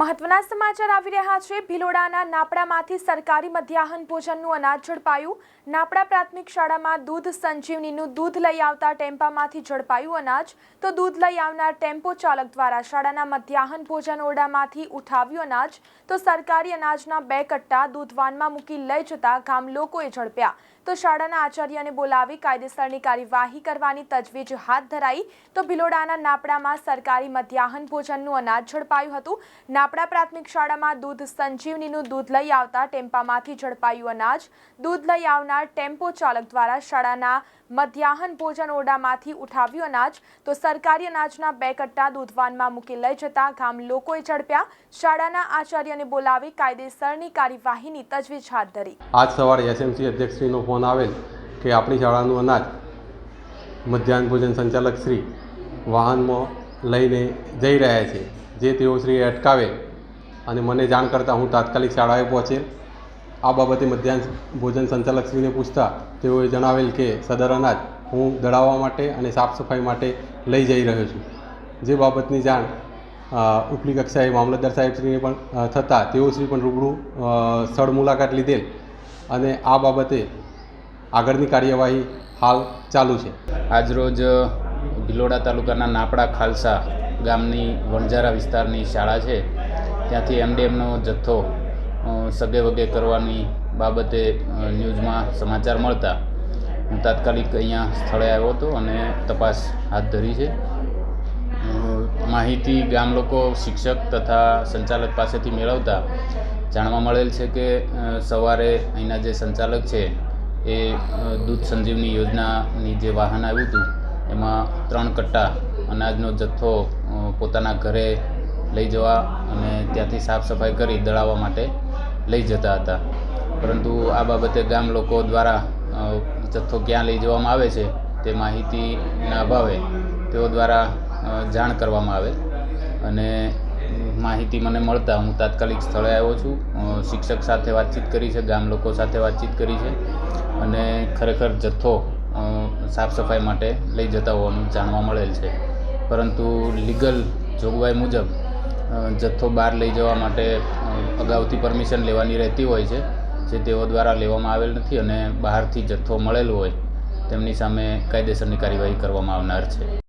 મહત્વના સમાચાર આવી રહ્યા છે. ભિલોડાના નાપડામાંથી સરકારી મધ્યાહન ભોજનનું અનાજ ઝડપાયું. નાપડા પ્રાથમિક શાળામાં દૂધ સંજીવનીનું દૂધ લઈ આવતા ટેમ્પામાંથી ઝડપાયું અનાજ. તો દૂધ લઈ આવનાર ટેમ્પો ચાલક દ્વારા શાળાના મધ્યાહન ભોજન ઓરડામાંથી ઉઠાવ્યું અનાજ. તો સરકારી અનાજના બે કટ્ટા દૂધવાનમાં મૂકી લઈ જતા ગામ લોકોએ ઝડપ્યા. તો શાળાના આચાર્યને બોલાવી કાયદેસરની કાર્યવાહી કરવાની તજવીજ હાથ ધરાઈ. તો ભિલોડાના નાપડામાં સરકારી મધ્યાહન ભોજનનું અનાજ ઝડપાયું હતું. નાપડા પ્રાથમિક શાળામાં દૂધ સંજીવનીનું દૂધ લઈ આવતા ટેમ્પામાંથી ઝડપાયું અનાજ. દૂધ લઈ આવનાર ટેમ્પો ચાલક દ્વારા શાળાના મધ્યાહન ભોજન ઓરડામાંથી ઉઠાવ્યું અનાજ. તો સરકારી અનાજના બે કટ્ટા દૂધવાનમાં મૂકી લઈ જતા ગામ લોકોએ ઝડપ્યા. શાળાના આચાર્યને બોલાવી કાયદેસરની કાર્યવાહીની તજવીજ હાથ ધરી. આજ સવારે એસએમસી અધ્યક્ષશ્રીનો ફોન આવેલ કે આપણી શાળાનું અનાજ મધ્યાહન ભોજન સંચાલક શ્રી વાહનમાં લઈને જઈ રહ્યા છે. જે તેઓ શ્રી અટકાવે અને મને જાણ કરતાં હું તાત્કાલિક શાળાએ પહોંચેલ આ બાબતે મધ્યાહન ભોજન સંચાલકશ્રીને પૂછતા તેઓએ જણાવેલ કે સદર અનાજ હું દળાવવા માટે અને સાફ સફાઈ માટે લઈ જઈ રહ્યો છું. જે બાબતની જાણ ઉપલી કક્ષાએ મામલતદાર સાહેબશ્રીને પણ થતાં થતાં તેઓશ્રી પણ રૂબરૂ સ્થળ મુલાકાત લીધેલ અને આ બાબતે આગળની કાર્યવાહી હાલ ચાલુ છે. આજરોજ ભિલોડા તાલુકાના નાપડા ખાલસા ગામની વણઝારા વિસ્તારની શાળા છે. ત્યાંથી એમડીએમનો જથ્થો સગે વગે કરવાની બાબતે ન્યૂઝમાં સમાચાર મળતા. હું તાત્કાલિક અહીંયા સ્થળે આવ્યો હતો અને તપાસ હાથ ધરી છે. માહિતી ગામ લોકો શિક્ષક તથા સંચાલક પાસેથી મેળવતા જાણવા મળેલ છે કે સવારે અહીંના જે સંચાલક છે, એ દૂધ સંજીવની યોજનાની જે વાહન આવ્યું હતું એમાં ત્રણ કટ્ટા અનાજનો જથ્થો પોતાના ઘરે લઈ જવા અને ત્યાંથી સાફ સફાઈ કરી દળાવવા માટે લઈ જતા હતા. પરંતુ આ બાબતે ગામ લોકો દ્વારા જથ્થો ક્યાં લઈ જવામાં આવે છે તે માહિતીના અભાવે તેઓ દ્વારા જાણ કરવામાં આવે અને માહિતી મને મળતા હું તાત્કાલિક સ્થળે આવ્યો છું. શિક્ષક સાથે વાતચીત કરી છે, ગામ લોકો સાથે વાતચીત કરી છે અને ખરેખર જથ્થો સાફ સફાઈ માટે લઈ જતા હોવાનું જાણવા મળેલ છે. પરંતુ લીગલ જોગવાઈ મુજબ જથ્થો બહાર લઈ જવા માટે અગાઉથી પરમિશન લેવાની રહેતી હોય છે, જે તેઓ દ્વારા લેવામાં આવેલ નથી અને બહારથી જથ્થો મળેલો હોય, તેમની સામે કાયદેસરની કાર્યવાહી કરવામાં આવનાર છે.